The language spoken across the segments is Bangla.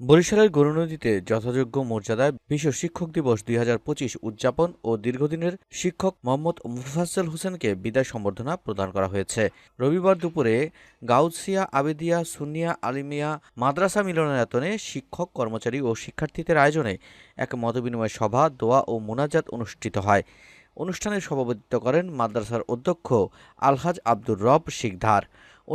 বরিশালের গরুনদীতে যথাযোগ্য মর্যাদায় বিশ্ব শিক্ষক দিবস দুই হাজার পঁচিশ উদযাপন ও দীর্ঘদিনের শিক্ষক মোহাম্মদ মুফাজ্জল হোসেনকে বিদায় সম্বর্ধনা প্রদান করা হয়েছে। রবিবার দুপুরে গাউসিয়া আবেদিয়া সুন্নিয়া আলিমিয়া মাদ্রাসা মিলনায়তনে শিক্ষক, কর্মচারী ও শিক্ষার্থীদের আয়োজনে এক মতবিনিময় সভা, দোয়া ও মোনাজাত অনুষ্ঠিত হয়। অনুষ্ঠানে সভাপতিত্ব করেন মাদ্রাসার অধ্যক্ষ আলহাজ আব্দুর রব শিকদার।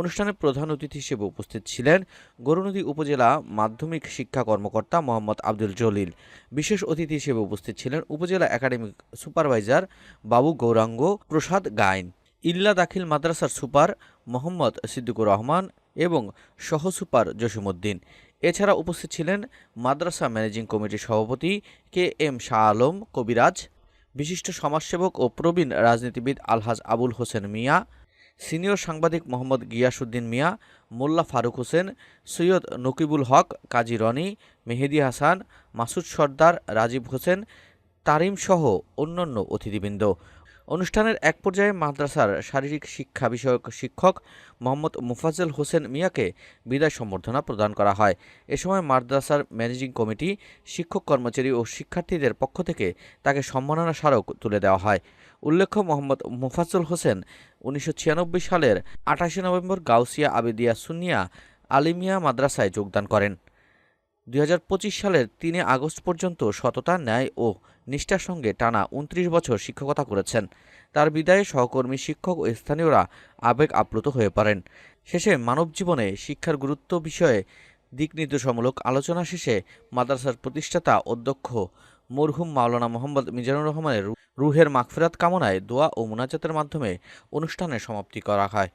অনুষ্ঠানে প্রধান অতিথি হিসেবে উপস্থিত ছিলেন গরুনদী উপজেলা মাধ্যমিক শিক্ষা কর্মকর্তা মোহাম্মদ আব্দুল জলিল। বিশেষ অতিথি হিসেবে উপস্থিত ছিলেন উপজেলা একাডেমিক সুপারভাইজার বাবু গৌরাঙ্গ প্রসাদ গাইন, ইল্লা দাখিল মাদ্রাসার সুপার মোহাম্মদ সিদ্দিকুর রহমান এবং সহ সুপার জসিমউদ্দিন। এছাড়া উপস্থিত ছিলেন মাদ্রাসা ম্যানেজিং কমিটির সভাপতি কে এম শাহ আলম, কবিরাজ, বিশিষ্ট সমাজসেবক ও প্রবীণ রাজনীতিবিদ আলহাজ আবুল হোসেন মিয়া সিনিয়র সাংবাদিক মোহাম্মদ গিয়াসুদ্দিন মিয়া, মোল্লা ফারুক হোসেন, সৈয়দ নকিবুল হক, কাজী রনি, মেহেদি হাসান, মাসুদ সর্দার, রাজীব হোসেন তারিম সহ অন্যান্য অতিথিবৃন্দ। অনুষ্ঠানের এক পর্যায়ে মাদ্রাসার শারীরিক শিক্ষা বিষয়ক শিক্ষক মোহাম্মদ মুফাজ্জল হোসেন মিয়াকে বিদায় সম্বর্ধনা প্রদান করা হয়। এ সময় মাদ্রাসার ম্যানেজিং কমিটি, শিক্ষক কর্মচারী ও শিক্ষার্থীদের পক্ষ থেকে তাকে সম্মাননা স্মারক তুলে দেওয়া হয়। উল্লেখ্য, মোহাম্মদ মুফাজ্জল হোসেন উনিশশো ছিয়ানব্বই সালের আঠাশে নভেম্বর গাউসিয়া আবেদিয়া সুনিয়া আলিমিয়া মাদ্রাসায় যোগদান করেন। দুই হাজার পঁচিশ সালের তিনে আগস্ট পর্যন্ত সততা, ন্যায় ও নিষ্ঠার সঙ্গে টানা উনত্রিশ বছর শিক্ষকতা করেছেন। তার বিদায়ে সহকর্মী, শিক্ষক ও স্থানীয়রা আবেগ আপ্লুত হয়ে পড়েন। শেষে মানব জীবনে শিক্ষার গুরুত্ব বিষয়ে দিক নির্দেশমূলক আলোচনা শেষে মাদ্রাসার প্রতিষ্ঠাতা অধ্যক্ষ মরহুম মাওলানা মোহাম্মদ মিজানুর রহমানের রুহের মাগফিরাত কামনায় দোয়া ও মুনাজাতের মাধ্যমে অনুষ্ঠানের সমাপ্তি করা হয়।